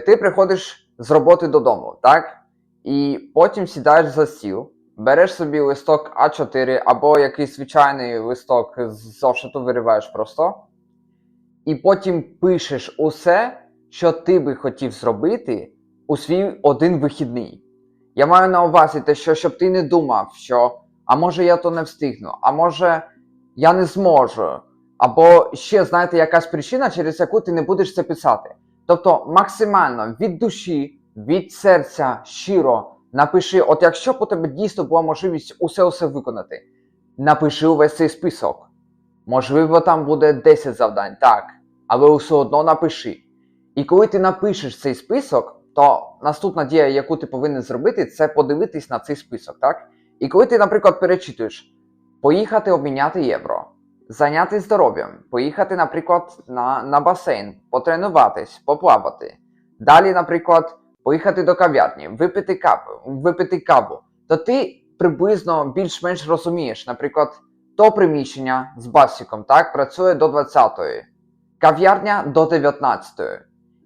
Ти приходиш з роботи додому, так? І потім сідаєш за стіл, береш собі листок А4 або якийсь звичайний листок з зошиту вириваєш просто, і потім пишеш усе, що ти би хотів зробити у свій один вихідний. Я маю на увазі те, що щоб ти не думав, що а може я то не встигну, а може я не зможу. Або ще, знаєте, якась причина, через яку ти не будеш це писати. Тобто максимально від душі, від серця, щиро напиши, от якщо у тебе дійсно була можливість усе усе виконати, напиши увесь цей список. Можливо, там буде 10 завдань, так, але все одно напиши. І коли ти напишеш цей список, то наступна дія, яку ти повинен зробити, це подивитись на цей список, так? І коли ти, наприклад, перечитуєш, поїхати обміняти євро, зайнятися здоров'ям, поїхати, наприклад, на, на басейн, потренуватись, поплавати. Далі, наприклад, поїхати до кав'ярні, випити каву, випити каву, то ти приблизно більш-менш розумієш, наприклад, то приміщення з басиком, так, працює до 20-ї, кав'ярня до 19-ї.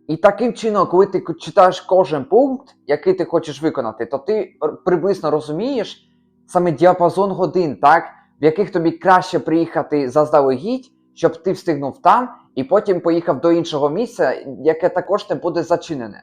І таким чином, коли ти читаєш кожен пункт, який ти хочеш виконати, то ти приблизно розумієш саме діапазон годин, так, в яких тобі краще приїхати заздалегідь, щоб ти встигнув там, і потім поїхав до іншого місця, яке також не буде зачинене.